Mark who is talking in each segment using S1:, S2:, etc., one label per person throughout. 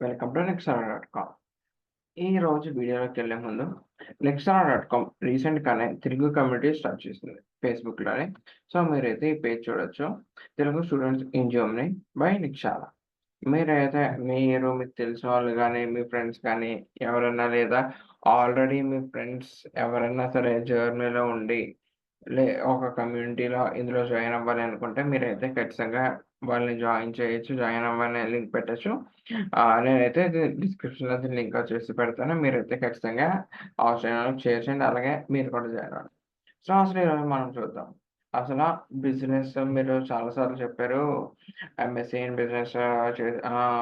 S1: Welcome to Lexara dot com ఈ రోజు వీడియోలోకి వెళ్ళే ముందు లెక్సరా డాట్ కామ్ రీసెంట్గానే తెలుగు కమ్యూనిటీ స్టార్ట్ చేసింది ఫేస్బుక్లోనే సో మీరైతే ఈ పేజ్ చూడొచ్చు. Telugu students in Germany by నిక్షాల మీరైతే మీరు మీకు తెలిసిన వాళ్ళు కానీ మీ ఫ్రెండ్స్ కానీ ఎవరైనా లేదా ఆల్రెడీ మీ ఫ్రెండ్స్ ఎవరైనా సరే జర్మనీలో ఉండి లే ఒక కమ్యూనిటీలో ఇందులో జాయిన్ అవ్వాలి అనుకుంటే మీరైతే ఖచ్చితంగా వాళ్ళని జాయిన్ చేయొచ్చు జాయిన్ అవ్వాలని లింక్ పెట్టచ్చు. నేనైతే డిస్క్రిప్షన్లో లింక్ వచ్చేసి పెడతాను. మీరైతే ఖచ్చితంగా అవసరం చేర్చండి. అలాగే మీరు కూడా జాయిన్ అవ్వండి. సో అసలు ఈరోజు మనం చూద్దాం. అసలు బిజినెస్ మీరు చాలాసార్లు చెప్పారు. ఎంఎస్సీ ఇన్ బిజినెస్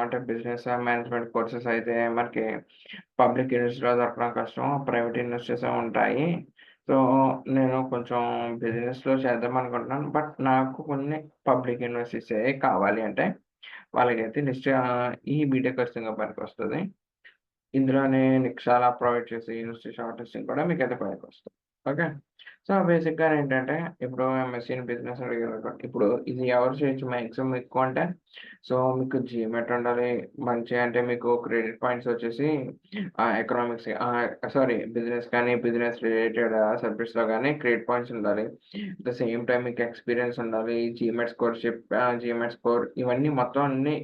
S1: అంటే బిజినెస్ మేనేజ్మెంట్ కోర్సెస్ అయితే మనకి పబ్లిక్ యూనివర్సిటీలో దొరకడం కష్టం ప్రైవేట్ యూనివర్సిటీస్ ఉంటాయి. సో నేను కొంచెం బిజినెస్లో చేద్దాం అనుకుంటున్నాను. బట్ నాకు కొన్ని పబ్లిక్ యూనివర్సిటీస్ ఏ కావాలి అంటే వాళ్ళకైతే నెక్స్ట్ ఈ బీటెక్ ఖచ్చితంగా పనికి వస్తుంది ఇందులోనే నీకు చాలా ప్రొవైడ్ చేసే యూనివర్సిటీ షార్ట్ లిస్టింగ్ కూడా మీకు అయితే పనికి వస్తుంది ఓకే. సో బేసిక్గా ఏంటంటే ఇప్పుడు ఎంఎస్సీ ఇన్ బిజినెస్ అడిగారు ఇప్పుడు ఇది ఎవరు చేయొచ్చు మ్యాక్సిమం ఎక్కువ అంటే సో మీకు జిమెట్ ఉండాలి మంచి అంటే మీకు క్రెడిట్ పాయింట్స్ వచ్చేసి ఎకనామిక్స్ సారీ బిజినెస్ కానీ బిజినెస్ రిలేటెడ్ సబ్జెక్ట్స్లో కానీ క్రెడిట్ పాయింట్స్ ఉండాలి. అట్ ద సేమ్ టైం మీకు ఎక్స్పీరియన్స్ ఉండాలి జిమెట్ స్కోర్ షిప్ స్కోర్ ఇవన్నీ మొత్తం అన్ని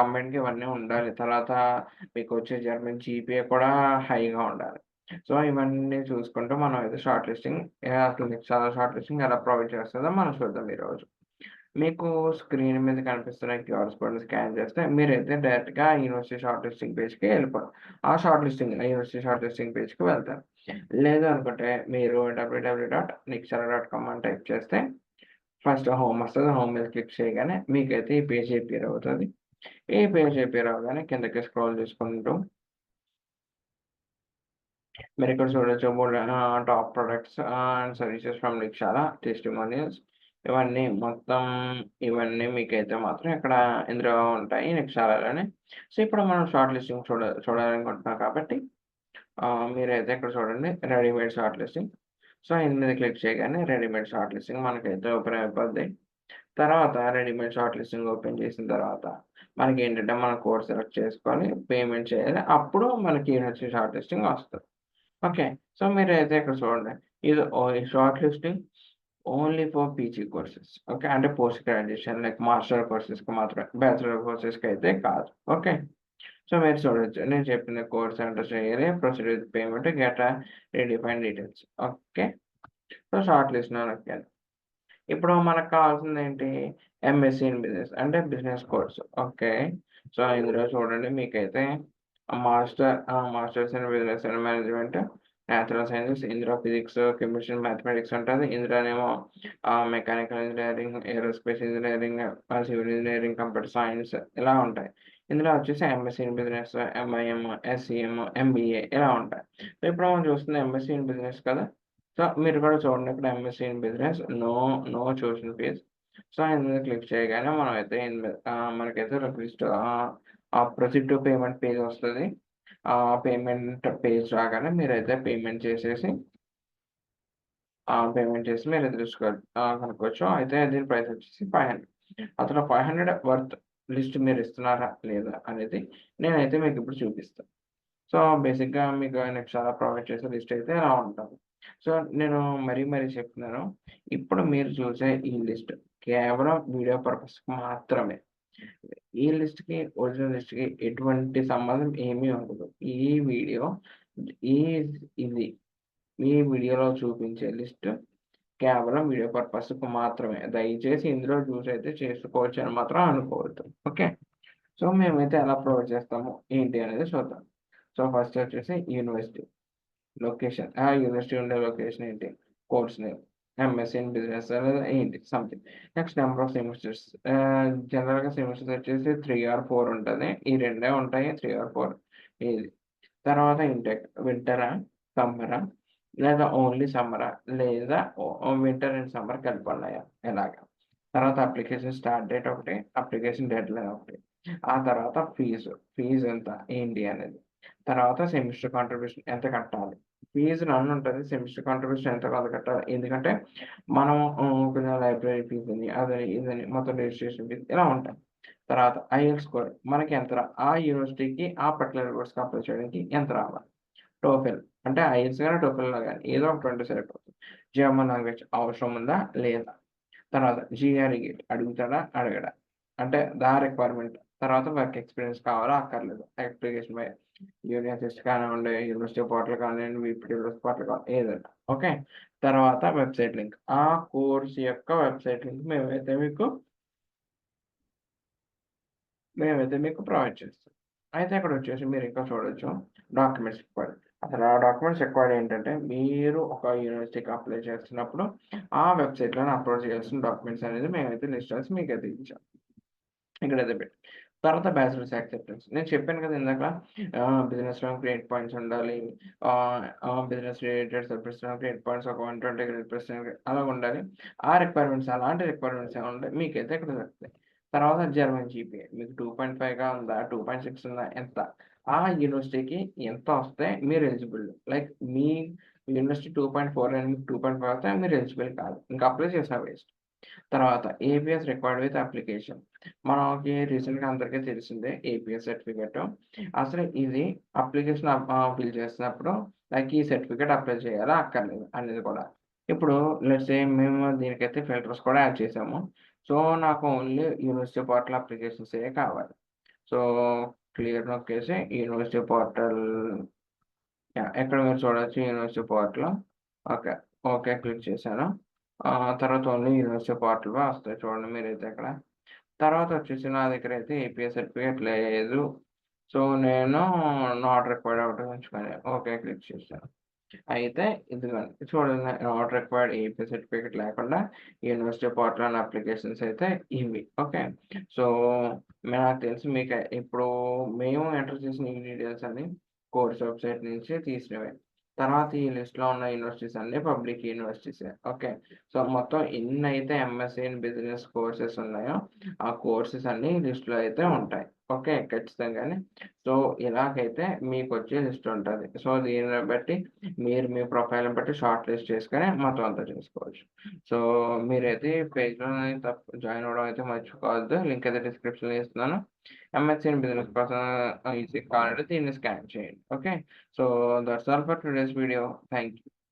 S1: కంబైన్కి ఇవన్నీ ఉండాలి. తర్వాత మీకు వచ్చే జర్మన్ జీపీఏ కూడా హైగా ఉండాలి. సో ఇవన్నీ చూసుకుంటూ మనం అయితే షార్ట్ లిస్టింగ్ అసలు చాలా షార్ట్ లిస్టింగ్ ఎలా ప్రొవైడ్ చేస్తుందో మనం చూద్దాం ఈరోజు. మీకు స్క్రీన్ మీద కనిపిస్తున్న క్యూఆర్ కోడ్ని స్కాన్ చేస్తే మీరైతే డైరెక్ట్గా యూనివర్సిటీ షార్ట్ లిస్టింగ్ పేజ్కి వెళ్ళిపోతారు ఆ short listing university short listing పేజ్కి వెళ్తారు. లేదు అనుకుంటే మీరు డబ్ల్యూడబ్ల్యూ డాట్ నిక్సర్ డాట్ కామ్ అని టైప్ చేస్తే ఫస్ట్ హోమ్ వస్తుంది హోమ్ మీద క్లిక్ చేయగానే మీకైతే ఈ పేజ్ ఏపీర్ అవుతుంది. ఈ పేజ్ ఏపీర్ అవగానే కిందకి స్క్రోల్ చేసుకుంటూ మీరు ఇక్కడ చూడొచ్చు top products and services from నిక్షాల testimonials ఇవన్నీ మొత్తం ఇవన్నీ మీకైతే మాత్రం ఇక్కడ ఇందులో ఉంటాయి నిక్షాలలోనే. సో ఇప్పుడు మనం షార్ట్ లిస్టింగ్ చూడ చూడాలనుకుంటున్నాం కాబట్టి మీరైతే ఇక్కడ చూడండి రెడీమేడ్ షార్ట్ లిస్టింగ్. సో ఇందు మీద క్లిక్ చేయగానే రెడీమేడ్ షార్ట్ లిస్టింగ్ మనకైతే ఓపెన్ అయిపోద్ది. తర్వాత రెడీమేడ్ షార్ట్ లిస్టింగ్ ఓపెన్ చేసిన తర్వాత మనకి ఏంటంటే మన కోర్స్ సెలెక్ట్ చేసుకొని పేమెంట్ చేయాలి. అప్పుడు మనకి యూనివర్సిటీ షార్ట్ లిస్టింగ్ వస్తుంది. ఓకే సో మీరు అయితే ఇక్కడ చూడండి. ఇది short listing only for PG courses okay అంటే పోస్ట్ గ్రాడ్యుయేషన్ లైక్ మాస్టర్ కోర్సెస్కి మాత్రమే బ్యాచులర్ కోర్సెస్కి అయితే కాదు. ఓకే సో మీరు చూడొచ్చు. నేను చెప్పిన కోర్స్ ఎంటర్ చేయాలి proceed with payment get redefine details okay so short list నొక్కాను ఇప్పుడు మనకు కావాల్సింది ఏంటి? ఎంఎస్సీ ఇన్ బిజినెస్ అంటే బిజినెస్ కోర్స్ ఓకే సో ఇందులో చూడండి మీకైతే master masters in business and management natural sciences ఇందులో ఫిజిక్స్ కెమిస్ట్రీ మ్యాథమెటిక్స్ ఉంటుంది. ఇందులోనేమో mechanical engineering aerospace engineering civil engineering computer science ఇలా ఉంటాయి. ఇందులో వచ్చేసి MSc in business MIM SCM MBA ఇలా ఉంటాయి. సో ఇప్పుడు మనం చూస్తుంది ఎంఎస్సీ ఇన్ బిజినెస్ కదా. సో మీరు కూడా చూడండి ఇక్కడ MSc in business. No no చూసిన ఫీజ్. సో ఇందులో క్లిక్ చేయగానే మనం అయితే మనకైతే list proceed to payment page వస్తుంది. ఆ పేమెంట్ పేజ్ రాగానే మీరైతే పేమెంట్ చేసేసి పేమెంట్ చేసి మీరు ఎదురుసుకో కనుక్కోవచ్చు. అయితే దీని ప్రైస్ వచ్చేసి ఫైవ్ హండ్రెడ్. అతను ఫైవ్ హండ్రెడ్ వర్త్ లిస్ట్ మీరు ఇస్తున్నారా లేదా అనేది నేనైతే మీకు ఇప్పుడు చూపిస్తాను సో బేసిక్గా మీకు నెక్స్ట్ చాలా ప్రొవైడ్ చేసే లిస్ట్ అయితే ఎలా ఉంటుంది. సో నేను మరీ మరీ చెప్తున్నాను. ఇప్పుడు మీరు చూసే ఈ లిస్ట్ కేవలం వీడియో పర్పస్ మాత్రమే. ఈ లిస్ట్కి ఒరిజినల్ లిస్ట్కి ఎటువంటి సంబంధం ఏమీ ఉండదు. ఈ వీడియో ఈ ఇది ఈ వీడియోలో చూపించే లిస్ట్ కేవలం వీడియో పర్పస్కి మాత్రమే. దయచేసి ఇందులో చూసి అయితే చేసుకోవచ్చు అని మాత్రం అనుకోవద్దు. ఓకే? సో మేమైతే ఎలా ప్రొవైడ్ చేస్తాము? ఏంటి అనేది చూద్దాం. సో ఫస్ట్ వచ్చేసి యూనివర్సిటీ. లొకేషన్. ఆ యూనివర్సిటీ ఉండే లొకేషన్ ఏంటి? Course name. MSc in business అనేది ఏంటి something next number of semesters జనరల్గా సెమిస్టర్స్ వచ్చేసి త్రీ ఆర్ ఫోర్ ఉంటుంది ఈ రెండే ఉంటాయి త్రీ ఆర్ ఫోర్ ఇది తర్వాత ఇంటెక్ వింటరా సమ్మరా లేదా ఓన్లీ సమ్మరా లేదా వింటర్ అండ్ సమ్మర్ కలిపి ఉన్నాయా ఎలాగా తర్వాత అప్లికేషన్ స్టార్ట్ డేట్ ఒకటి అప్లికేషన్ డెడ్ లైన్ ఒకటి. ఆ తర్వాత ఫీజు ఫీజు ఎంత ఏంటి అనేది. తర్వాత సెమిస్టర్ కాంట్రిబ్యూషన్ ఎంత కట్టాలి? ఫీజు రన్ ఉంటుంది సెమిస్టర్ కాంట్రిబ్యూషన్ ఎంత కాదు కట్టాలి ఎందుకంటే మనం కొంచెం లైబ్రరీ ఫీజు అని అదని ఇదని మొత్తం రిజిస్ట్రేషన్ ఫీజు ఇలా ఉంటాయి. తర్వాత ఐఎల్ స్కోర్ మనకి ఎంత రా ఆ యూనివర్సిటీకి ఆ పర్టికులర్ కోర్స్కి అప్లై చేయడానికి ఎంత రావాలి? టోఫెల్. అంటే ఐఎల్స్ కానీ టోఫెల్లో కానీ ఏదో ఒక ట్వంటీ సరిపోతుంది. జర్మన్ లాంగ్వేజ్ అవసరం ఉందా? లేదా? తర్వాత జిఆర్ఈ గేట్ అడుగుతాడా? అడగడా. అంటే దా రిక్వైర్మెంట్ తర్వాత వర్క్ ఎక్స్పీరియన్స్ కావాలా? అక్కర్లేదు. అప్లికేషన్ బై యూనివర్సిటీ కానివ్వండి యూనివర్సిటీ పోర్టల్ కానివ్వండి యూనివర్సిటీ పోర్టల్ కానీ ఏదైనా. ఓకే తర్వాత వెబ్సైట్ లింక్ ఆ కోర్స్ యొక్క వెబ్సైట్ లింక్ మేమైతే మీకు మేమైతే మీకు ప్రొవైడ్ చేస్తాం. అయితే అక్కడ వచ్చేసి మీరు ఇంకా చూడొచ్చు డాక్యుమెంట్స్ రిక్వైర్డ్ అసలు ఆ డాక్యుమెంట్స్ రిక్వైర్డ్ ఏంటంటే మీరు ఒక యూనివర్సిటీకి అప్లై చేస్తున్నప్పుడు ఆ వెబ్సైట్లో అప్లోడ్ చేయాల్సిన డాక్యుమెంట్స్ అనేది మేమైతే లిస్ట్ చేసి మీకు అయితే ఇచ్చాం. ఇక్కడైతే పెట్టి. తర్వాత బ్యాచిలర్స్ యాక్సెప్టెన్స్ నేను చెప్పాను కదా ఇందాక బిజినెస్లో గ్రేట్ పాయింట్స్ ఉండాలి బిజినెస్ రిలేటెడ్ సబ్జెక్ట్స్లో గ్రేట్ పాయింట్స్ ఒక వన్ ట్వంటీ గ్రేట్ పర్సెంట్ అలా ఉండాలి. ఆ రిక్వైర్మెంట్స్ అలాంటి రిక్వైర్మెంట్స్ ఏమి ఉంటాయి మీకైతే ఇక్కడ దొరుకుతాయి. తర్వాత జర్మన్ జీపీఏ మీకు టూ పాయింట్ ఫైవ్గా ఉందా టూ పాయింట్ సిక్స్ ఉందా ఎంత? ఆ యూనివర్సిటీకి ఎంత వస్తే మీరు eligible like me university two point four and two point five వస్తే మీరు ఎలిజిబుల్ కాదు. ఇంకా అప్లై చేసిన వేస్ట్ తర్వాత ఏపీఎస్ రికార్డ్ విత్ అప్లికేషన్ మనకి రీసెంట్గా అందరికీ తెలిసిందే ఏపీఎస్ సర్టిఫికేట్ అసలు ఇది అప్లికేషన్ ఫిల్ చేసినప్పుడు లైక్ ఈ సర్టిఫికేట్ అప్లై చేయాలా అక్కర్లేదు అనేది కూడా. ఇప్పుడు లెట్స్ మేము దీనికైతే ఫిల్టర్స్ కూడా యాడ్ చేసాము. సో నాకు ఓన్లీ యూనివర్సిటీ పోర్టల్ అప్లికేషన్స్ ఏ కావాలి. సో క్లియర్ నొక్కేసి యూనివర్సిటీ పోర్టల్ ఎక్కడ మీరు చూడవచ్చు university portal okay okay click చేశాను. తర్వాత ఓన్లీ యూనివర్సిటీ పోర్టల్ వస్తాయి చూడండి మీరైతే ఇక్కడ తర్వాత వచ్చేసి నా దగ్గర అయితే ఏపీఎస్ సర్టిఫికేట్ లేదు. సో నేను నాట్ రిక్వైర్డ్ ఒకటి ఉంచుకొని ఓకే క్లిక్ చేశాను. అయితే ఇదిగోండి చూడండి నాట్ రిక్వైర్డ్ ఏపీ సర్టిఫికేట్ లేకుండా యూనివర్సిటీ పోర్టల్ అండ్ అప్లికేషన్స్ అయితే ఇవి ఓకే. సో నాకు తెలిసి మీకు ఇప్పుడు మేము ఎంటర్ చేసిన ఈ డీటెయిల్స్ అన్ని కోర్స్ వెబ్సైట్ నుంచి తీసినవి. తర్వాత ఈ లిస్ట్లో ఉన్న యూనివర్సిటీస్ అన్ని పబ్లిక్ యూనివర్సిటీస్ ఓకే సో మొత్తం ఎన్ని అయితే ఎంఎస్సీ ఇన్ బిజినెస్ కోర్సెస్ ఉన్నాయో ఆ కోర్సెస్ అన్ని లిస్ట్లో అయితే ఉంటాయి. ఓకే ఖచ్చితంగానే. సో ఇలాగైతే మీకు వచ్చే లిస్ట్ ఉంటుంది. సో దీనిని బట్టి మీరు మీ ప్రొఫైల్ని బట్టి షార్ట్ లిస్ట్ చేసుకొని మొత్తం అంతా చేసుకోవచ్చు. సో మీరైతే పేజ్లో తప్ప జాయిన్ అవ్వడం అయితే మర్చిపోవద్దు. లింక్ అయితే డిస్క్రిప్షన్లో ఇస్తున్నాను. ఎంఎస్సీ బిజినెస్ కోసం ఈజీ కావాలంటే దీన్ని స్కాన్ చేయండి. Okay? So that's all for today's video thank you